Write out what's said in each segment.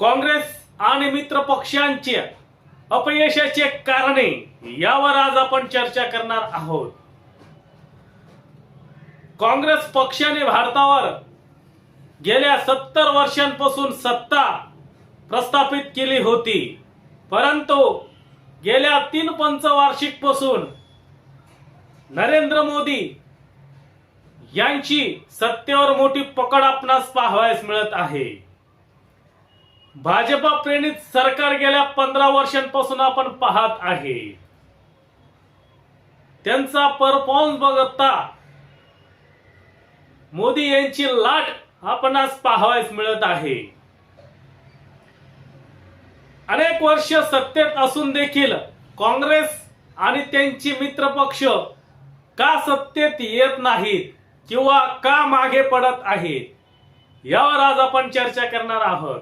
काँग्रेस आणि मित्र पक्षांचे अपयशाचे कारणे यावर आज आपण चर्चा करणार आहोत. काँग्रेस पक्षाने भारतावर गेल्या सत्तर वर्षांपासून सत्ता प्रस्थापित केली होती. परंतु गेल्या तीन पंचवार्षिकपासून नरेंद्र मोदी यांची सत्तेवर मोठी पकड आपणास पाहावयास मिळत आहे. भाजपा प्रेरित सरकार गेल्या पंधरा वर्षांपासून आपण पाहत आहे. त्यांचा परफॉर्मन्स बघता मोदी यांची लाट आपणास पाहावयास मिळत आहे. अनेक वर्ष सत्तेत असून देखील काँग्रेस आणि त्यांची मित्र पक्ष का सत्तेत येत नाहीत किंवा का मागे पडत आहेत यावर आज आपण चर्चा करणार आहोत.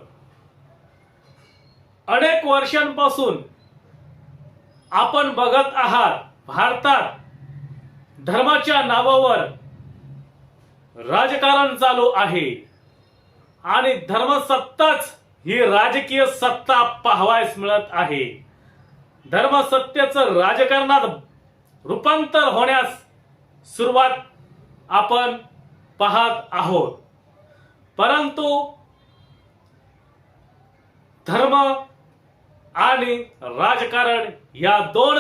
अनेक वर्षांपासून आपण बघत आहात भारतात धर्माच्या नावावर राजकारण चालू आहे. आणि धर्मसत्ताच ही राजकीय सत्ता पाहावयास मिळत आहे. धर्मसत्तेचं राजकारणात रूपांतर होण्यास सुरुवात आपण पाहत आहोत. परंतु धर्म आणि राजकारण या दोन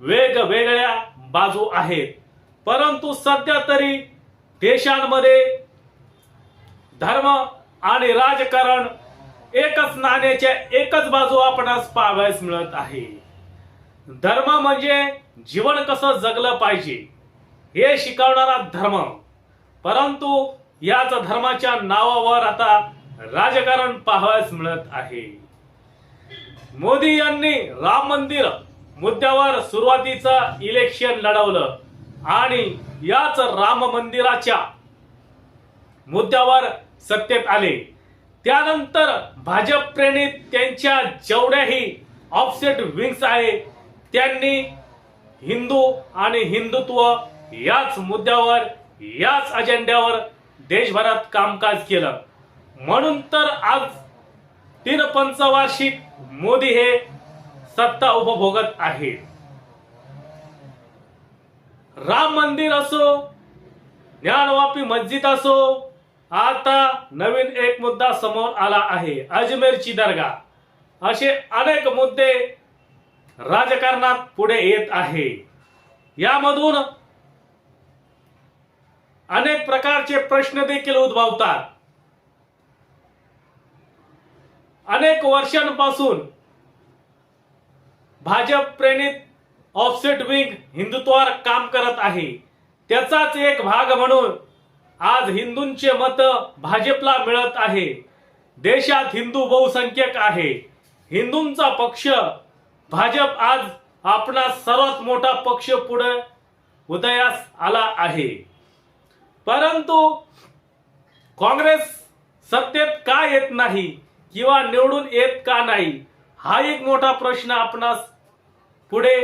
वेगवेगळ्या बाजू आहेत. परंतु सध्या तरी देशांमध्ये धर्म आणि राजकारण एकच नाण्याच्या एकच बाजू आपणास पाहावयास मिळत आहे. धर्म म्हणजे जीवन कसं जगलं पाहिजे हे शिकवणारा धर्म. परंतु याच धर्माच्या नावावर आता राजकारण पाहावयास मिळत आहे. मोदी यांनी राम मंदिर मुद्द्यावर सुरुवातीचं इलेक्शन लढवलं. आणि याच राम मंदिराच्या मुद्द्यावर सत्तेत आले. त्यानंतर भाजप प्रेरित त्यांच्या जेवढ्याही ऑफसेट विंग्स आहे त्यांनी हिंदू आणि हिंदुत्व याच मुद्द्यावर याच अजेंड्यावर देशभरात कामकाज केलं. म्हणून तर आज तीन पंचवार्षिक मोदी हे सत्ता उपभोगत आहेत राम मंदिर असो ज्ञानवापी मस्जिद असो आता नवीन एक मुद्दा समोर आला आहे अजमेरची दर्गा. असे अनेक मुद्दे राजकारणात पुढे येत आहे. यामधून अनेक प्रकारचे प्रश्न देखील उद्भवतात. अनेक वर्षांपासून भाजप प्रेरित ऑफसेट विंग हिंदुत्वावर काम करत आहे. त्याचाच एक भाग म्हणून आज हिंदूंचे मत भाजपला मिळत आहे. देशात हिंदू बहुसंख्यक आहे. हिंदूंचा पक्ष भाजप आज आपला सर्वात मोठा पक्ष पुढे उदयास आला आहे. परंतु काँग्रेस सत्तेत का येत नाही? किंवा निवडून येत का नाही हा एक मोठा प्रश्न आपणास पुढे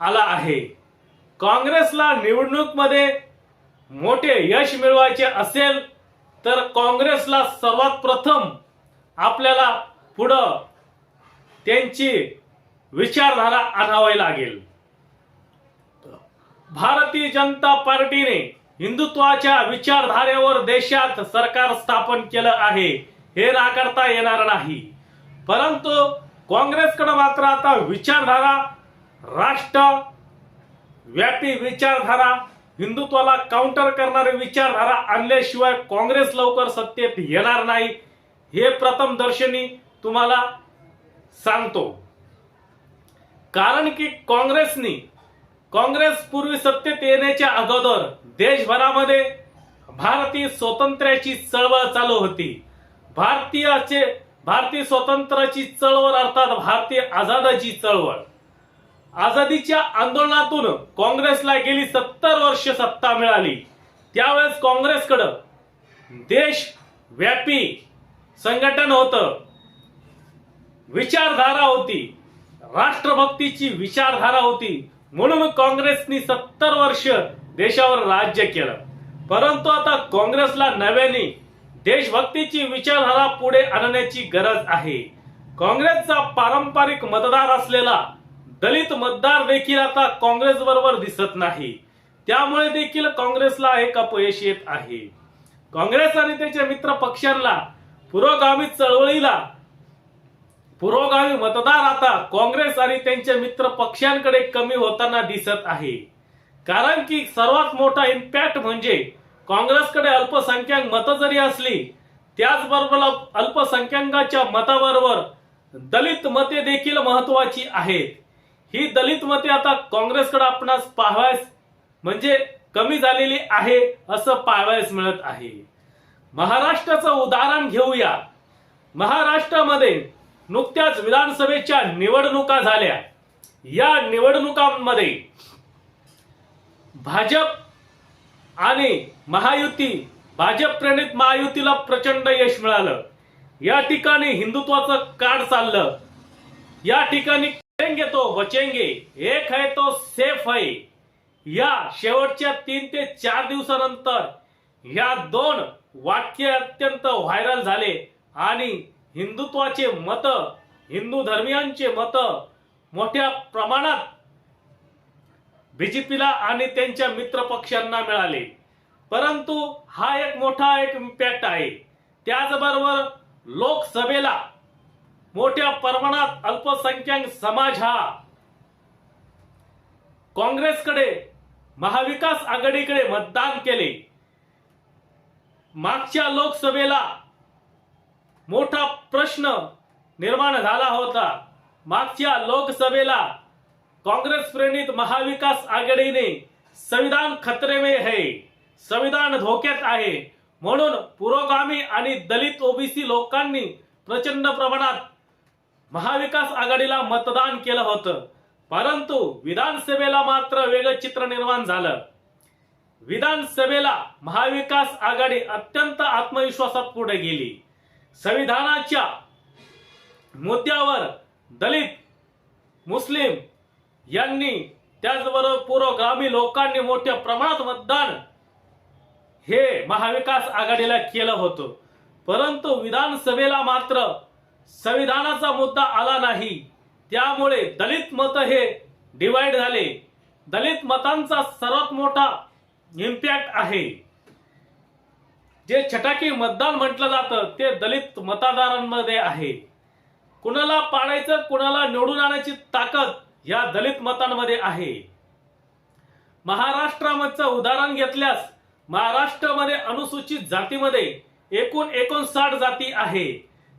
आला आहे. काँग्रेसला निवडणूकमध्ये मोठे यश मिळवायचे असेल तर काँग्रेसला सर्वात प्रथम आपल्याला पुढं त्यांची विचारधारा आणावी लागेल. भारतीय जनता पार्टीने हिंदुत्वाच्या विचारधारेवर देशात सरकार स्थापन केलं आहे. हे नाकारता येणार नाही. परंतु काँग्रेसकडे मात्र आता विचारधारा राष्ट्र व्यापी विचारधारा हिंदुत्वाला काउंटर करणारी विचारधारा आणल्याशिवाय काँग्रेस लवकर सत्तेत येणार नाही हे प्रथम दर्शनी तुम्हाला सांगतो. कारण की काँग्रेसनी काँग्रेस पूर्वी सत्तेत येण्याच्या अगोदर देशभरामध्ये भारतीय स्वातंत्र्याची चळवळ चालू होती. भारतीयाचे भारतीय स्वातंत्र्याची चळवळ अर्थात भारतीय आझादाची चळवळ. आझादीच्या आंदोलनातून काँग्रेसला गेली सत्तर वर्ष सत्ता मिळाली. त्यावेळेस काँग्रेसकडं देश व्यापी संघटन होतं. विचारधारा होती. राष्ट्रभक्तीची विचारधारा होती. म्हणून काँग्रेसनी सत्तर वर्ष देशावर राज्य केलं. परंतु आता काँग्रेसला नव्याने देशभक्तीची विचारधारा पुढे आणण्याची गरज आहे. काँग्रेसचा पारंपरिक मतदार असलेला दलित मतदार देखील आता काँग्रेस बरोबर दिसत नाही. त्यामुळे देखील काँग्रेसला एक अपयश येत आहे. काँग्रेस आणि त्याच्या मित्र पक्षांना पुरोगामी चळवळीला पुरोगामी मतदार आता काँग्रेस आणि त्यांच्या मित्र पक्षांकडे कमी होताना दिसत आहे. कारण की सर्वात मोठा इम्पॅक्ट म्हणजे काँग्रेसकडे अल्पसंख्याक मतं जरी असली त्याचबरोबर अल्पसंख्याकाच्या मताबरोबर दलित मते देखील महत्वाची आहेत. ही दलित मते आता काँग्रेसकडे आपणास पाहावयास म्हणजे कमी झालेली आहे असं पाहावयास मिळत आहे. महाराष्ट्राचं उदाहरण घेऊया. महाराष्ट्रामध्ये नुकत्याच विधानसभेच्या निवडणुका झाल्या. या निवडणुकांमध्ये भाजप आणि महायुती भाजप प्रणित महायुतीला प्रचंड यश मिळालं. या ठिकाणी हिंदुत्वाचं कार्ड चाललं. या ठिकाणी करेंगे तो बचेंगे एक है तो सेफ है या शेवटच्या तीन ते चार दिवसानंतर या दोन वाक्य अत्यंत व्हायरल झाले आणि हिंदुत्वाचे मत हिंदू धर्मियांचे मत मोठ्या प्रमाणात बीजेपीला आणि त्यांच्या मित्र पक्षांना मिळाले. परंतु हा एक मोठा एक इम्पॅक्ट आहे. त्याचबरोबर लोकसभेला मोठ्या प्रमाणात अल्पसंख्याक समाज हा काँग्रेसकडे महाविकास आघाडीकडे मतदान केले. मागच्या लोकसभेला मोठा प्रश्न निर्माण झाला होता. मागच्या लोकसभेला काँग्रेस प्रेरित महाविकास आघाडीने संविधान खतरे में है संविधान धोक्यात आहे. म्हणून पुरोगामी आणि दलित ओबीसी लोकांनी प्रचंड प्रमाणात महाविकास आघाडीला मतदान केलं होतं. परंतु विधानसभेला मात्र वेगळं चित्र निर्माण झालं. विधानसभेला महाविकास आघाडी अत्यंत आत्मविश्वासात पुढे गेली. संविधानाच्या मुद्द्यावर दलित मुस्लिम यांनी त्याचबरोबर पुरोगामी लोकांनी मोठ्या प्रमाणात मतदान हे महाविकास आघाडीला केलं होतं. परंतु विधानसभेला मात्र संविधानाचा मुद्दा आला नाही. त्यामुळे दलित मत हे डिवाइड झाले. दलित मतांचा सर्वात मोठा इम्पॅक्ट आहे. जे छटाकी मतदान म्हटलं जातं ते दलित मतदारांमध्ये आहे. कुणाला पाडायचं कुणाला निवडून आणण्याची ताकद या दलित मतांमध्ये आहे. महाराष्ट्रामधचं उदाहरण घेतल्यास महाराष्ट्रामध्ये अनुसूचित जातीमध्ये एकूण एकोणसाठ जाती आहे.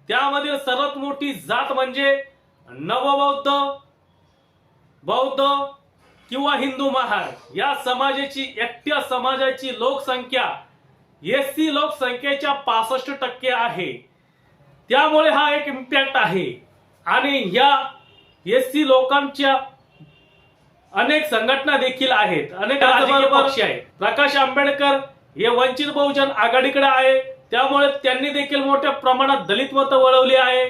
त्यामधील सर्वात मोठी जात म्हणजे नवबौद्ध बौद्ध किंवा हिंदू महार या समाजाची एकट्या समाजाची लोकसंख्या एस सी लोकसंख्येच्या पासष्ट टक्के आहे. त्यामुळे हा एक इम्पॅक्ट आहे. आणि या एस सी लोकांच्या अनेक संघटना देखील आहेत. अनेक राजकीय पक्ष आहेत. प्रकाश आंबेडकर हे वंचित बहुजन आघाडीकडे आहे. त्यामुळे त्यांनी देखील मोठ्या प्रमाणात दलित मतं वळवली आहे.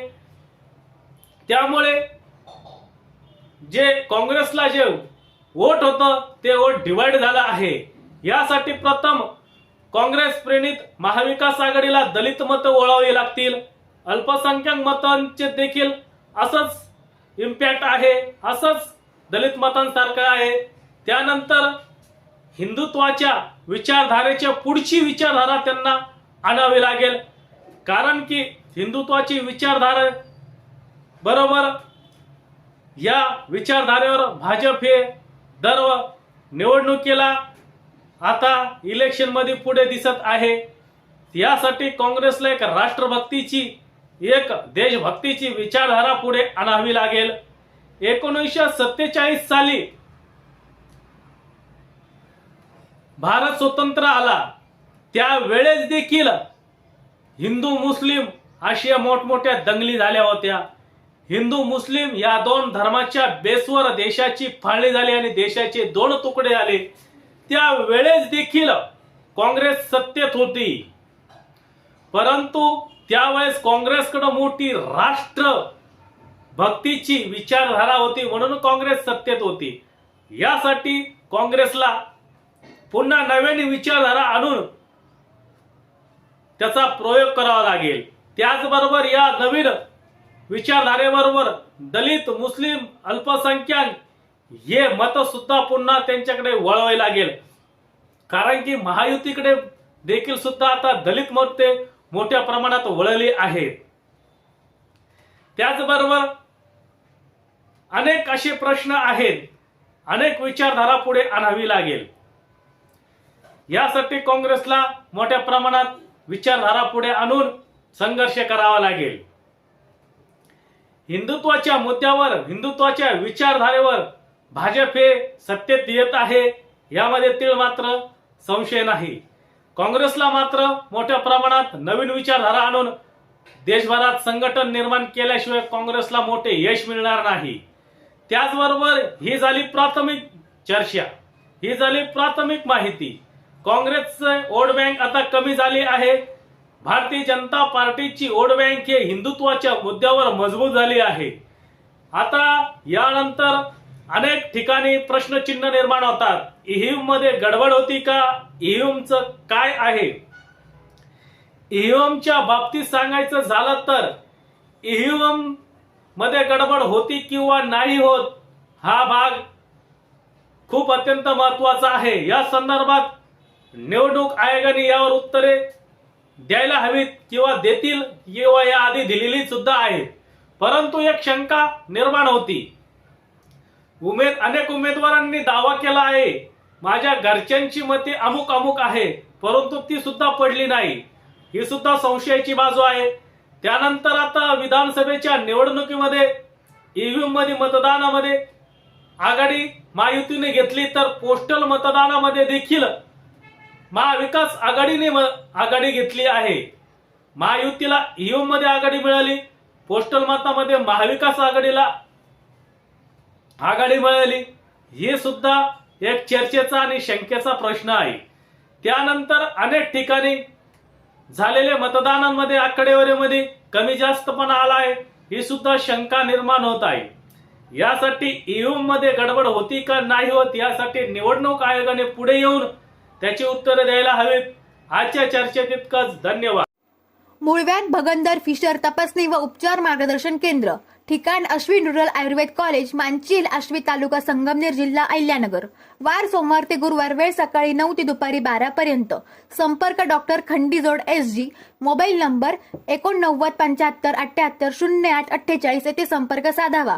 त्यामुळे जे काँग्रेसला जे वोट होतं ते वोट डिवाइड झालं आहे. यासाठी प्रथम काँग्रेस प्रेरित महाविकास आघाडीला दलित मतं वळावी लागतील. अल्पसंख्याक मतांचे देखील असंच इम्पॅक्ट आहे. असंच दलित मतांसारखं आहे. त्यानंतर हिंदुत्वाच्या विचारधारेच्या पुढची विचारधारा त्यांना आणावी लागेल. कारण की हिंदुत्वाची विचारधारा बरोबर या विचारधारेवर भाजप हे दर निवडणुकीला आता इलेक्शनमध्ये पुढे दिसत आहे. यासाठी काँग्रेसला एक राष्ट्रभक्तीची एक देशभक्तीची विचारधारा पुढे आणावी लागेल. एकोणीसशे सत्तेचाळीस साली भारत स्वतंत्र आला. त्यावेळेस देखील हिंदू मुस्लिम अशा मोठमोठ्या दंगली झाल्या होत्या. हिंदू मुस्लिम या दोन धर्माच्या बेसवर देशाची फाळणी झाली आणि देशाचे दोन तुकडे झाले त्या वेळेस देखील काँग्रेस सत्तेत होती. परंतु त्यावेळेस काँग्रेसकडे मोठी राष्ट्र भक्तीची विचारधारा होती म्हणून काँग्रेस सत्तेत होती. यासाठी काँग्रेसला पुन्हा नव्याने विचारधारा आणून त्याचा प्रयोग करावा लागेल. त्याचबरोबर या नवीन विचारधारेबरोबर दलित मुस्लिम अल्पसंख्याक हे मत सुद्धा पुन्हा त्यांच्याकडे वळवावे लागेल. कारण की महायुतीकडे देखील सुद्धा आता दलित मते मोठ्या प्रमाणात वळली आहेत. त्याचबरोबर अनेक असे प्रश्न आहेत. अनेक विचारधारा पुढे आणावी लागेल. यासाठी काँग्रेसला मोठ्या प्रमाणात विचारधारा पुढे आणून संघर्ष करावा लागेल. हिंदुत्वाच्या मुद्द्यावर हिंदुत्वाच्या विचारधारेवर भाजप हे सत्तेत येत आहे यामध्ये तीळ मात्र संशय नाही. काँग्रेसला मात्र मोठ्या प्रमाणात नवीन विचारधारा आणून देशभरात संघटन निर्माण केल्याशिवाय काँग्रेसला मोठे यश मिळणार नाही. त्याचबरोबर ही झाली प्राथमिक चर्चा. ही झाली प्राथमिक माहिती. काँग्रेसचे वोट बँक आता कमी झाली आहे. भारतीय जनता पार्टीची वोट बँक हे हिंदुत्वाच्या मुद्द्यावर मजबूत झाली आहे. आता यानंतर अनेक ठिकाणी प्रश्नचिन्ह निर्माण होतात. ईव्हीएममध्ये गडबड होती का? ईव्हीएमचं काय आहे? ईव्हीएमच्या बाबतीत सांगायचं झालं तर ईव्हीएम मध्ये गडबड होती किंवा नाही होत हा भाग खूप अत्यंत महत्त्वाचा आहे. या संदर्भात निवडणूक आयोगाने यावर उत्तरे द्यायला हवीत किंवा देतील किंवा या आधी दिलेली सुद्धा आहे. परंतु एक शंका निर्माण होती. उमेद अनेक उमेदवारांनी दावा केला आहे माझ्या घरच्यांची मते अमुक अमुक आहे परंतु ती सुद्धा पडली नाही. ही सुद्धा संशयाची बाजू आहे. त्यानंतर आता विधानसभेच्या निवडणुकीमध्ये ईव्हीएममध्ये मतदानामध्ये आघाडी महायुतीने घेतली तर पोस्टल मतदानामध्ये देखील महाविकास आघाडीने आघाडी घेतली आहे. महायुतीला ईव्हीएममध्ये आघाडी मिळाली पोस्टल मतामध्ये महाविकास आघाडीला आघाडी मिळाली. हे सुद्धा एक चर्चेचा आणि शंकेचा प्रश्न आहे. त्यानंतर अनेक ठिकाणी झालेल्या मतदानांमध्ये आकडेवारीमध्ये कमी जास्तपणा आला आहे. ही सुद्धा शंका निर्माण होत आहे. यासाठी ईव्हीएममध्ये गडबड होती का नाही होत यासाठी निवडणूक आयोगाने पुढे येऊन त्याची उत्तरे द्यायला हवीत. आजच्या चर्चेत इतकंच. धन्यवाद. मुळव्यात भगंदर फिशर तपासणी व उपचार मार्गदर्शन केंद्र. ठिकाण अश्विन रुरल आयुर्वेद कॉलेज मांचील आश्वी तालुका संगमनेर जिल्हा अहिल्यानगर. वार सोमवार ते गुरुवार वेळ सकाळी नऊ ते दुपारी बारा पर्यंत. संपर्क doctor Khandijod S G mobile number एकोणनव्वद पंच्याहत्तर अठ्याहत्तर शून्य आठ अठ्ठेचाळीस येथे संपर्क साधावा.